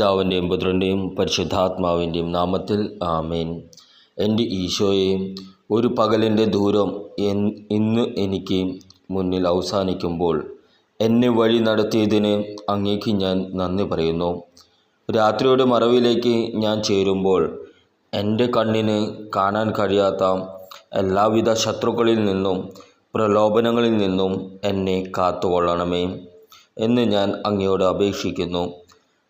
പിതാവിന്റെയും പുത്രന്റെയും പരിശുദ്ധാത്മാവിന്റെയും നാമത്തിൽ ആമേൻ. എന്റെ ഈശോയെയും ഒരു പകലിന്റെ ദൂരം ഇന്ന് എനിക്ക് മുന്നിൽ അവസാനിക്കുമ്പോൾ എന്നെ വഴി നടത്തിയതിന് അങ്ങേക്ക് ഞാൻ നന്ദി പറയുന്നു. രാത്രിയുടെ മറവിലേക്ക് ഞാൻ ചേരുമ്പോൾ എന്റെ കണ്ണിന് കാണാൻ കഴിയാത്ത എല്ലാവിധ ശത്രുക്കളിൽ നിന്നും പ്രലോഭനങ്ങളിൽ നിന്നും എന്നെ കാത്തുകൊള്ളണമേ എന്ന് ഞാൻ അങ്ങയോട് അപേക്ഷിക്കുന്നു.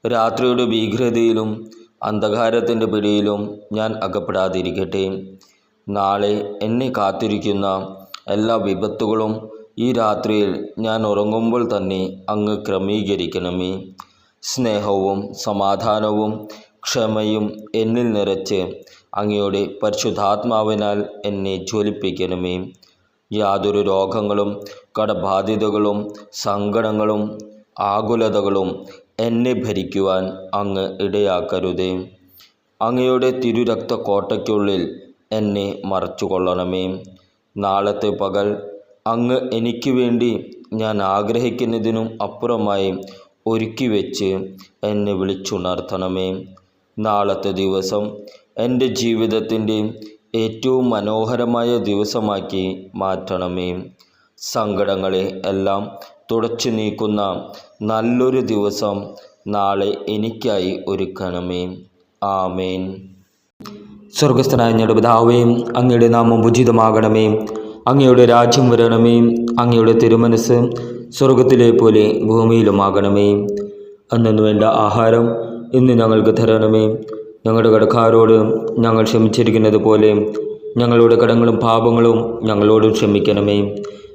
രാത്രിയുടെ ഭീകരതയിലും അന്ധകാരത്തിന്റെ പിടിയിലും ഞാൻ അകപ്പെടാതിരിക്കട്ടെ. നാളെ എന്നെ കാത്തിരിക്കുന്ന എല്ലാ വിപത്തുകളും ഈ രാത്രിയിൽ ഞാൻ ഉറങ്ങുമ്പോൾ തന്നെ അങ്ങ് ക്രമീകരിക്കണമേ. സ്നേഹവും സമാധാനവും ക്ഷമയും എന്നിൽ നിറച്ച് അങ്ങയുടെ പരിശുദ്ധാത്മാവിനാൽ എന്നെ ജ്വലിപ്പിക്കണമേ. യാതൊരു രോഗങ്ങളും കടബാധ്യതകളും സങ്കടങ്ങളും ആകുലതകളും എന്നെ ഭരിക്കുവാൻ അങ്ങ് ഇടയാക്കരുതേ. അങ്ങയുടെ തിരുരക്ത കോട്ടയ്ക്കുള്ളിൽ എന്നെ മറച്ചുകൊള്ളണമേ. നാളത്തെ പകൽ അങ്ങ് എനിക്ക് വേണ്ടി ഞാൻ ആഗ്രഹിക്കുന്നതിനും അപ്പുറമായി ഒരുക്കി വെച്ച് എന്നെ വിളിച്ചുണർത്തണമേ. നാളത്തെ ദിവസം എന്റെ ജീവിതത്തിന്റെ ഏറ്റവും മനോഹരമായ ദിവസമാക്കി മാറ്റണമേ. സങ്കടങ്ങളെ എല്ലാം തുടച്ചു നീക്കുന്ന നല്ലൊരു ദിവസം നാളെ എനിക്കായി ഒരുക്കണമേ. ആമേൻ. സ്വർഗസ്ഥനായ ഞങ്ങളുടെ പിതാവേ അങ്ങയുടെ നാമം ഉചിതമാകണമേ. അങ്ങയുടെ രാജ്യം വരണമേ. അങ്ങയുടെ തിരുമനസ് സ്വർഗത്തിലെ പോലെ ഭൂമിയിലുമാകണമേ. അന്നു വേണ്ട ആഹാരം ഇന്ന് ഞങ്ങൾക്ക് തരണമേ. ഞങ്ങളുടെ കടക്കാരോട് ഞങ്ങൾ ക്ഷമിച്ചിരിക്കുന്നത് പോലെ ഞങ്ങളുടെ കടങ്ങളും പാപങ്ങളും ഞങ്ങളോടും ക്ഷമിക്കണമേ.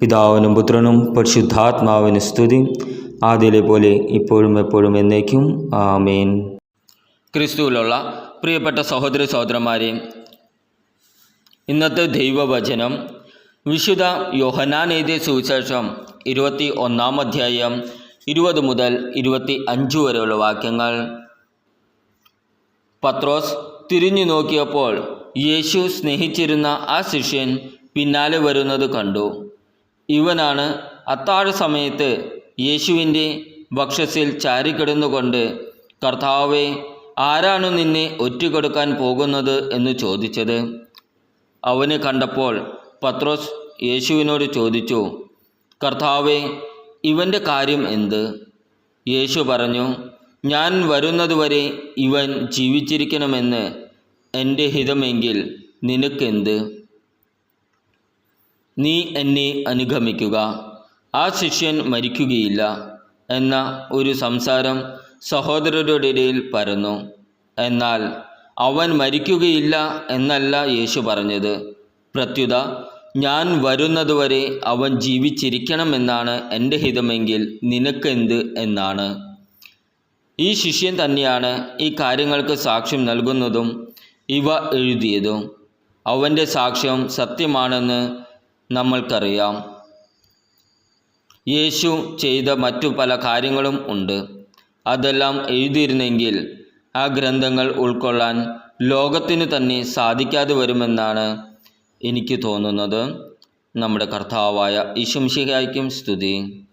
പിതാവിനും പുത്രനും പരിശുദ്ധാത്മാവിന് സ്തുതി. ആദ്യയിലെ പോലെ ഇപ്പോഴും എപ്പോഴും എന്നേക്കും. ആമേൻ. ക്രിസ്തുവിലുള്ള പ്രിയപ്പെട്ട സഹോദര സഹോദരന്മാരെ ഇന്നത്തെ ദൈവവചനം വിശുദ്ധ യോഹനാൻ എഴുതിയ സുവിശേഷം ഇരുപത്തി ഒന്നാം അധ്യായം ഇരുപത് മുതൽ ഇരുപത്തി അഞ്ച് വരെയുള്ള വാക്യങ്ങൾ. പത്രോസ് തിരിഞ്ഞു നോക്കിയപ്പോൾ യേശു സ്നേഹിച്ചിരുന്ന ആ ശിഷ്യൻ പിന്നാലെ വരുന്നത് കണ്ടു. ഇവനാണ് അത്താഴ സമയത്ത് യേശുവിന്റെ വക്ഷസിൽ ചാരിക്കിടന്നുകൊണ്ട് കർത്താവെ ആരാണ് നിന്നെ ഒറ്റുകൊടുക്കാൻ പോകുന്നത്? എന്ന് ചോദിച്ചത്. അവന് കണ്ടപ്പോൾ പത്രോസ് യേശുവിനോട് ചോദിച്ചു കർത്താവെ ഇവന്റെ കാര്യം എന്ത്? യേശു പറഞ്ഞു ഞാൻ വരുന്നതുവരെ ഇവൻ ജീവിച്ചിരിക്കണമെന്ന് എന്റെ ഹിതമെങ്കിൽ നിനക്കെന്ത്? നീ എന്നെ അനുഗമിക്കുക. ആ ശിഷ്യൻ മരിക്കുകയില്ല എന്ന ഒരു സംസാരം സഹോദരരുടെ ഇടയിൽ പരന്നു. എന്നാൽ അവൻ മരിക്കുകയില്ല എന്നല്ല യേശു പറഞ്ഞത്. പ്രത്യുത ഞാൻ വരുന്നതുവരെ അവൻ ജീവിച്ചിരിക്കണമെന്നാണ് എന്റെ ഹിതമെങ്കിൽ നിനക്കെന്ത് എന്നാണ്. ഈ ശിഷ്യൻ തന്നെയാണ് ഈ കാര്യങ്ങൾക്ക് സാക്ഷ്യം നൽകുന്നതും ഇവ എഴുതിയതും. അവന്റെ സാക്ഷ്യം സത്യമാണെന്ന് നമ്മൾക്കറിയാം. യേശു ചെയ്ത മറ്റു പല കാര്യങ്ങളും ഉണ്ട്. അതെല്ലാം എഴുതിയിരുന്നെങ്കിൽ ആ ഗ്രന്ഥങ്ങൾ ഉൾക്കൊള്ളാൻ ലോകത്തിന് തന്നെ സാധിക്കാതെ വരുമെന്നാണ് എനിക്ക് തോന്നുന്നത്. നമ്മുടെ കർത്താവായ ഈശംശികായ്ക്കും സ്തുതി.